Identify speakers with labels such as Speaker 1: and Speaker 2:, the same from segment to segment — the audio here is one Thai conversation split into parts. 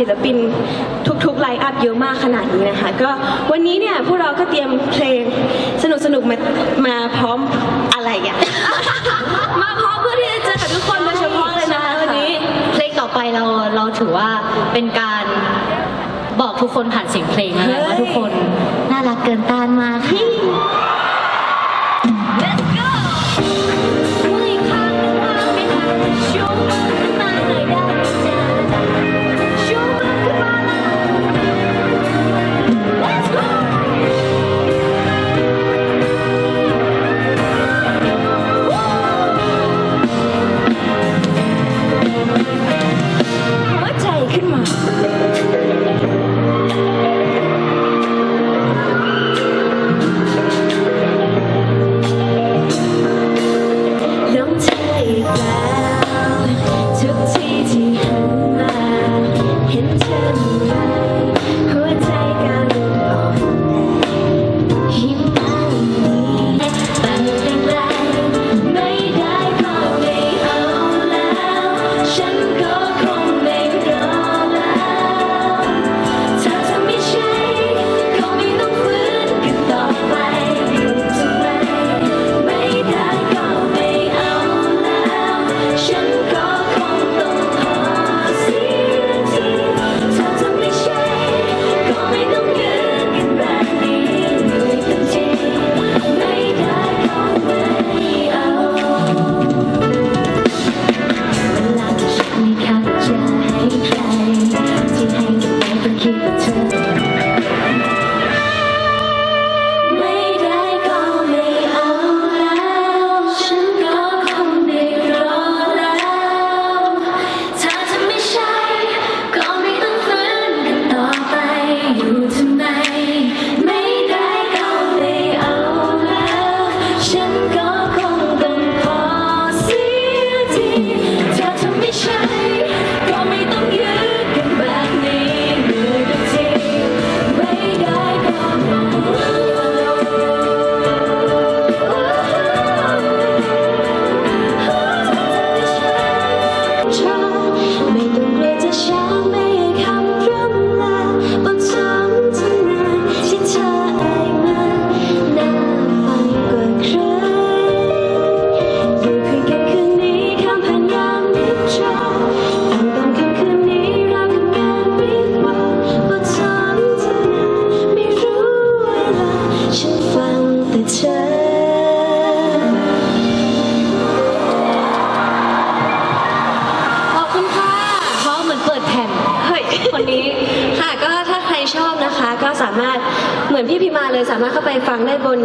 Speaker 1: อัพเยอะมากขนาดนี้นะคะ ก็วันนี้เนี่ยพวกเราก็เตรียมเพลงสนุกสนุกๆมามาพร้อมอะไรอะ มาพร้อมเพื่อที่จะเจอกับทุกคนโดยเฉพาะเลยนะคะวันนี้
Speaker 2: เพลงต่อไปเราเราถือว่าเป็นการบอกทุกคนผ่านเสียงเพลงนะ
Speaker 1: เฮ้ย
Speaker 2: ว่าทุกคนน่ารักเกินต้านมาก เลย
Speaker 1: สามารถเข้าไปฟังได้บน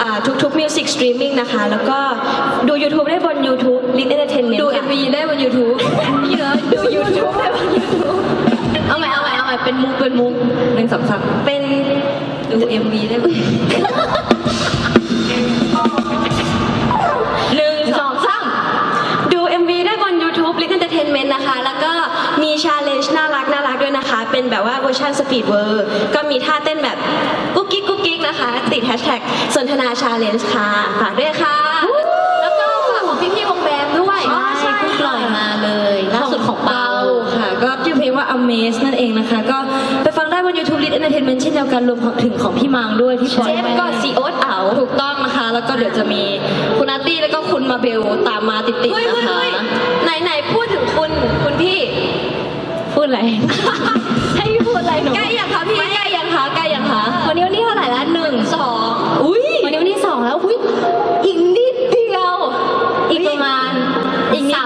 Speaker 1: อ่าทุกๆ Music Streaming นะคะ แล้วก็ดู YouTube ได้บน YouTube l i t Entertainment
Speaker 2: ดู
Speaker 1: ค่ะ
Speaker 2: MV ได้บน YouTube
Speaker 1: เยอะดู YouTube ได้บน YouTube
Speaker 2: เอาใหม่เอาใหม่เอาใหม่เป็นมุกเป็นมุกหนึ่งสองสาม
Speaker 1: เป็น
Speaker 2: ดู MV ได้บนหนึ่งสองสาม
Speaker 1: ดู MV ได้บน YouTube l i t Entertainment นะคะ แล้วก็มี challenge น่ารักน่ารักด้วยนะคะ เป็นแบบว่าเวอร์ชัน Speed w o r ก็มีท่าเต้นแบบ กุ๊กกิ๊กกุ๊กกิ๊กนะคะติด hashtag สนทนา challenge ค่ะฝากด้วยค่ะ
Speaker 2: แล้วก็ฝากของพี่พี่ๆวงแบมด้วย
Speaker 1: อ๋อใช่
Speaker 2: เพิ่งปล่อยมาเลยล่าสุดของเปา
Speaker 3: ค่ะ ก็ชื่อเพลงว่า Amaze นั่นเองนะคะ ก็ไปฟังได้บน YouTube Lit Entertainment เช่นเดียวกันรวมถึงของพี่มังด้วยที่ปล่อย
Speaker 2: เจฟ
Speaker 3: ไป
Speaker 2: ก็ซีโอ๊ตเอา
Speaker 3: ถูกต้องนะคะ แล้วก็เดี๋ยวจะมีคุณอาร์ตี้แล้วก็คุณมาเบลตามมาติดๆ
Speaker 1: เฮ้ย
Speaker 3: นะ
Speaker 1: เฮ้ย
Speaker 3: คะ
Speaker 1: เฮ้ยไหนไหนพูดถึงคุณคุณพี่
Speaker 3: พูดอะไร ให้พี่พูดอะไรหนู
Speaker 1: ใกล้ยังคะพี่
Speaker 3: ใก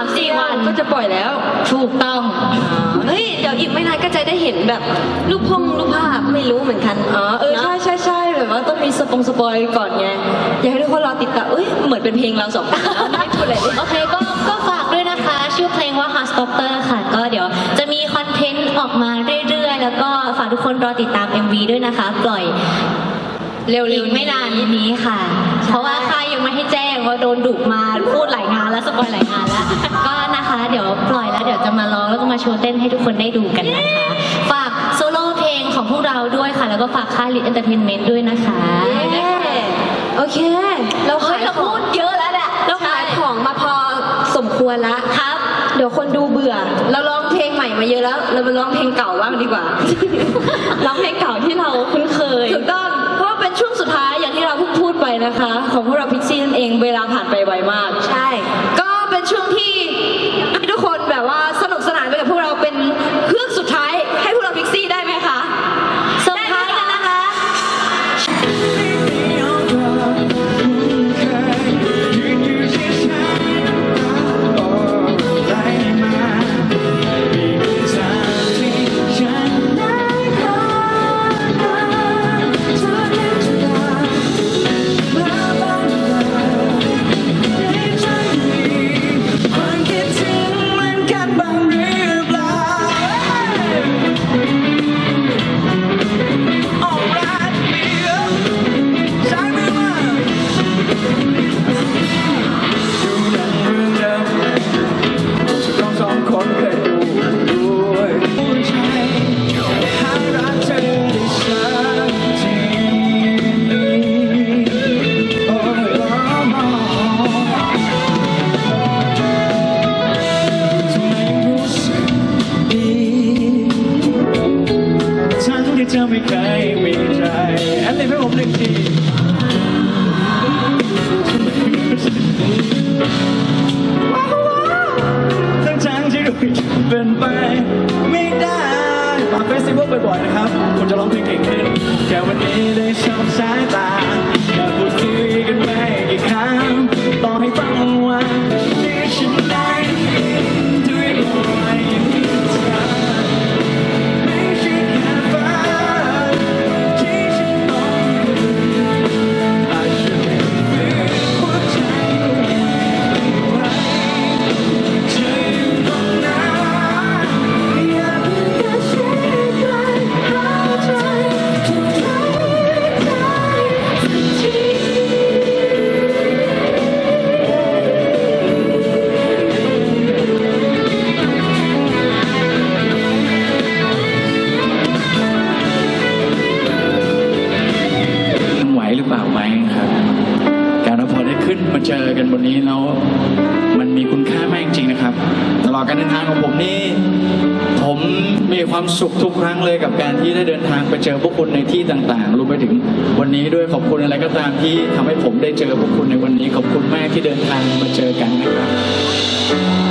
Speaker 3: า
Speaker 2: มสี่วัน
Speaker 3: ก็จะปล่อยแล้ว
Speaker 2: ถูกต้อง
Speaker 1: เฮ้ย เดี๋ยวอีกไม่นานก็จะได้เห็นแบบรูปพงรูปภาพไม่รู้เหมือนกัน
Speaker 3: อ๋อ เออ
Speaker 1: นะ
Speaker 3: ใช่ใช่ใช่แบบว่าต้องมีสปงสปอยก่อนไง อยากให้ทุกคนรอติดตามเอ้ย เหมือนเป็นเพลงเราสองคนนะไม่พูดอะไรเลย
Speaker 2: โอเค ก็ ก็ฝากด้วยนะคะ ชื่อเพลงว่า Heart Stopper ค่ะ ก็เดี๋ยวจะมีคอนเทนต์ออกมาเรื่อยๆ แล้วก็ฝากทุกคนรอติดตาม MV ด้วยนะคะ ปล่อย
Speaker 3: เร็วๆ
Speaker 2: ไม่นานนี้ค่ะ เพราะว่าค่ายยังไม่ให้แจ้งว่าโดนดุมาพูดหลายงานแล้วสปอยหลายงานแล้ว ก็นะคะเดี๋ยวปล่อยแล้วเดี๋ยวจะมาร้องแล้วก็มาโชว์เต้นให้ทุกคนได้ดูกันนะคะ ฝากโซโล่เพลงของพวกเราด้วยค่ะ แล้วก็ฝากค่ายลิทเอนเตอร์เทนเมนต์ด้วยนะคะ
Speaker 1: โอเค เราขายของพู
Speaker 2: ดเยอะแล้วแหละ
Speaker 1: เราขายของมาพอสมควรแล้ว
Speaker 2: ครับ
Speaker 3: เดี๋ยวคนดูเบื่อ เราร้องเพลงใหม่มาเยอะแล้ว เราไปร้องเพลงเก่าบ้างดีกว่า
Speaker 2: ร้องเพลงเก่าที่เราคุ้นเคย
Speaker 3: ถูกต้อง ช่วงสุดท้ายอย่างที่เราเพิ่งพูดไปนะคะ ของพวกเราพิกซี่นั่นเองเวลาผ่านไปไวมาก
Speaker 2: ใช่
Speaker 3: ก็เป็นช่วงที่ จะไม่
Speaker 4: ไกลไม่ใจแอันนี้ให้ผมหนึ่งทีทั้งทางที่ดูเป็นไป ไม่ได้ฝากเฟสติวัลบ่อยๆนะครับผมจะร้องเพลงเก่งขึ้นแค่วันนี้ได้ชมสายตาอยากพูดคุยกันไปกี่ครั้งต่อให้ฟังว่า เจอกันนะครับ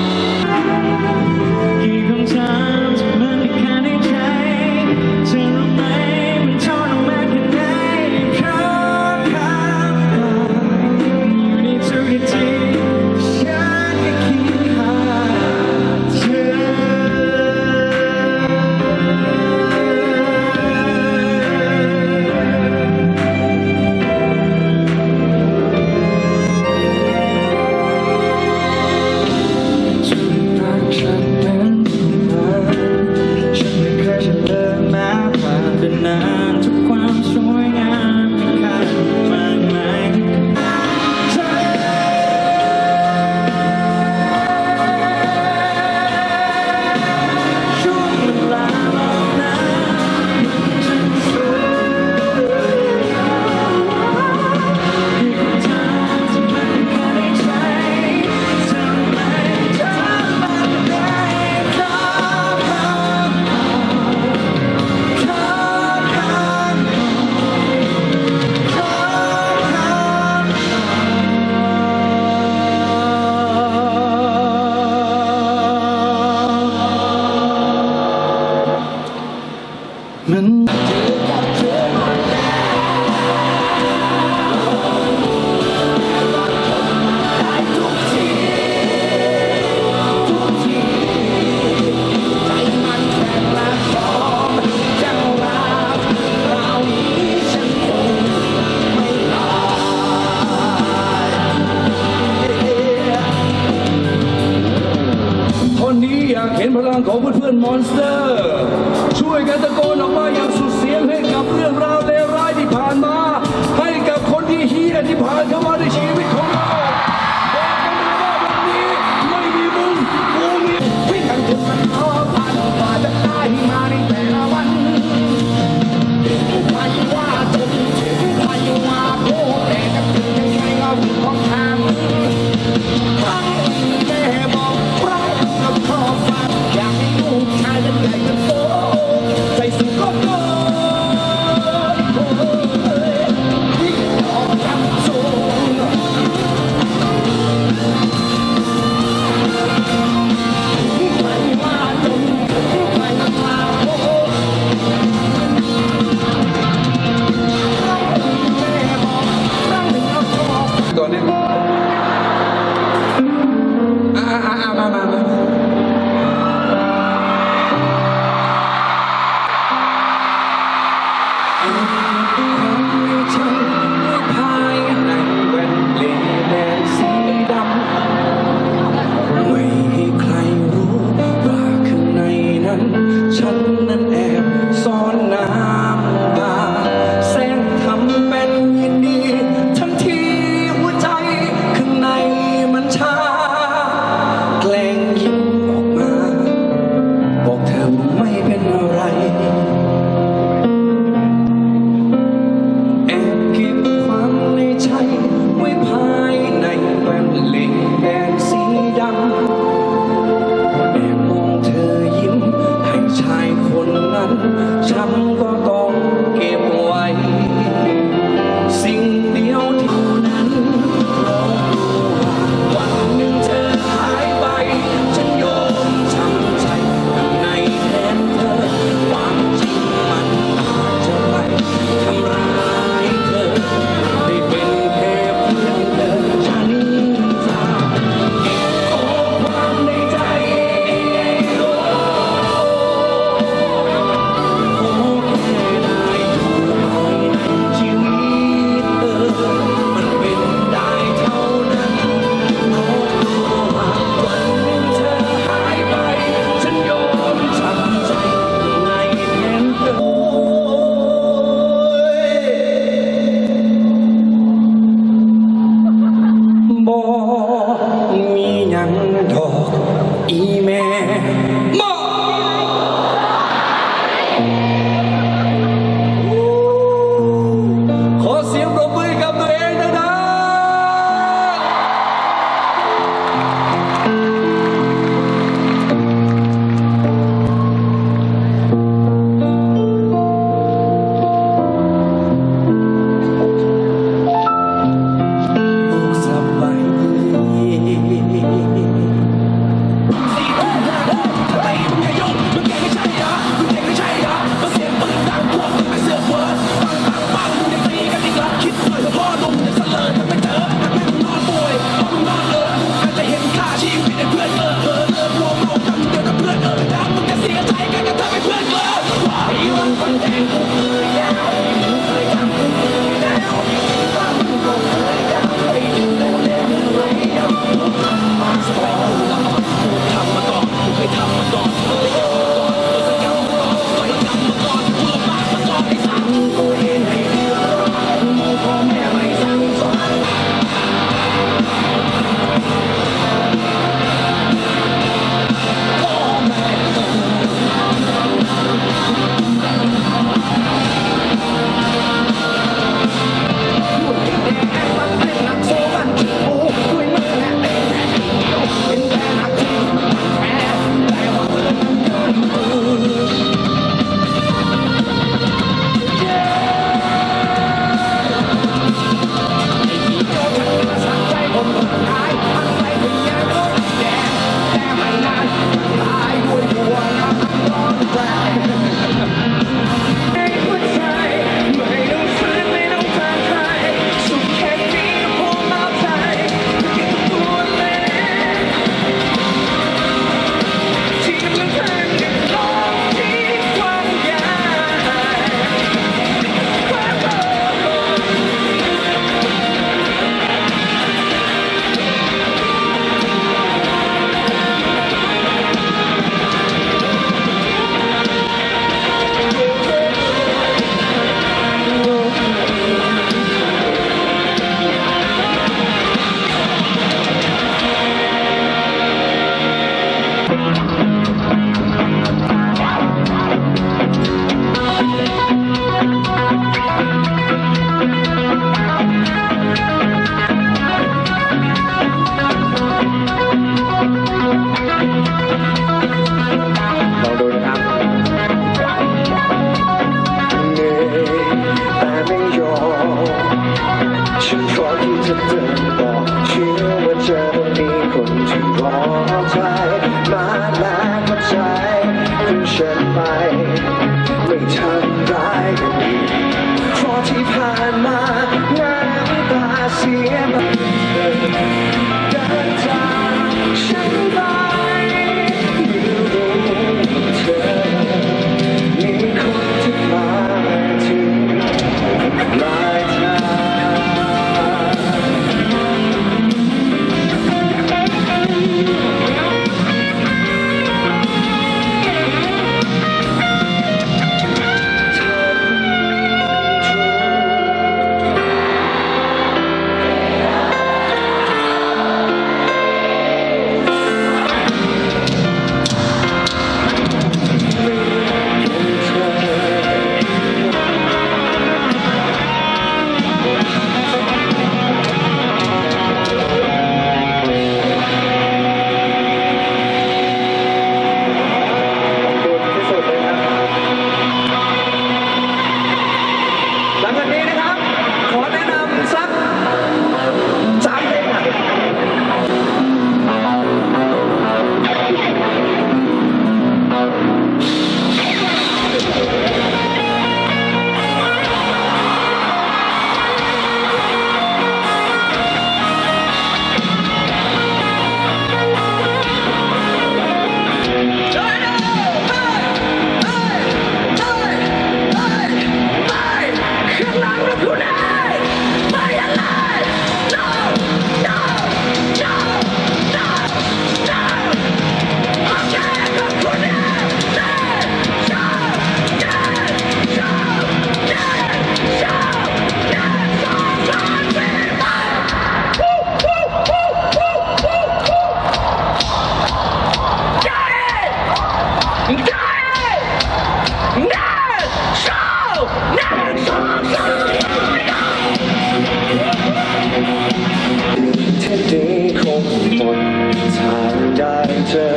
Speaker 4: ถ้าได้เจอ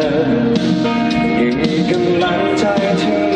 Speaker 4: ยังมีกำลังใจเธอ